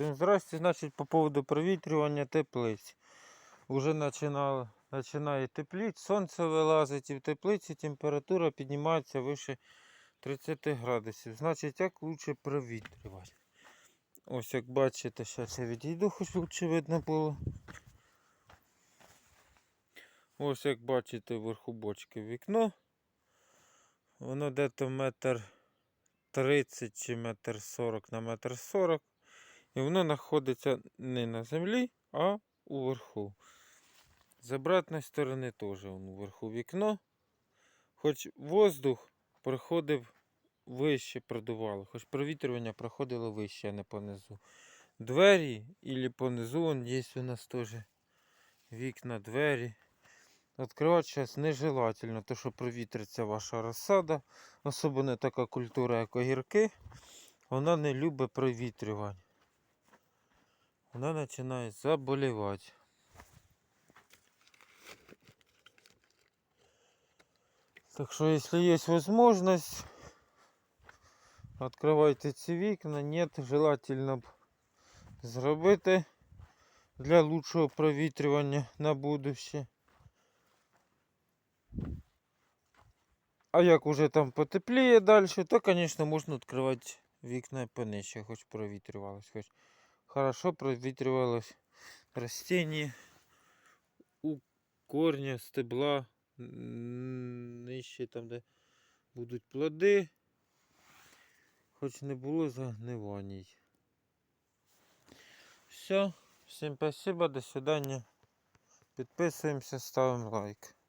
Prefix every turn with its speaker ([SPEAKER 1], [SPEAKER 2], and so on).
[SPEAKER 1] Всім здрасте, значить, по поводу провітрювання теплиць. Уже починало, починає тепліти, сонце вилазить і в теплиці температура піднімається вище 30 градусів. Значить, як краще провітрювати? Ось як бачите, зараз я відійду, хоч лучше видно було. Ось як бачите, вверху бочки вікно. Воно дето метр 30 чи метр 40 на метр 40. І воно знаходиться не на землі, а уверху. З обратної сторони теж вверху вікно. Хоч воздух проходив вище, продувало, хоч провітрювання проходило вище, а не понизу. Двері і понизу вон є у нас теж вікна, двері. Відкривати зараз нежелательно, тому що провітриться ваша розсада, особливо така культура, як огірки, вона не любить провітрювання. Вона починає заболівати. Так що, якщо є можливість, відкривайте ці вікна. Нет, желательно б зробити для лучшого провітрювання на будущее. А як уже там потепліє далі, то, звісно, можна відкривати вікна понижче, хоч провітрювалось, хоч хорошо провітрювалось растение у корня, стебла, нижче там, де будуть плоди, хоч не було загниваній. Все, всім спасибо, до свидання. Підписуємося, ставимо лайк.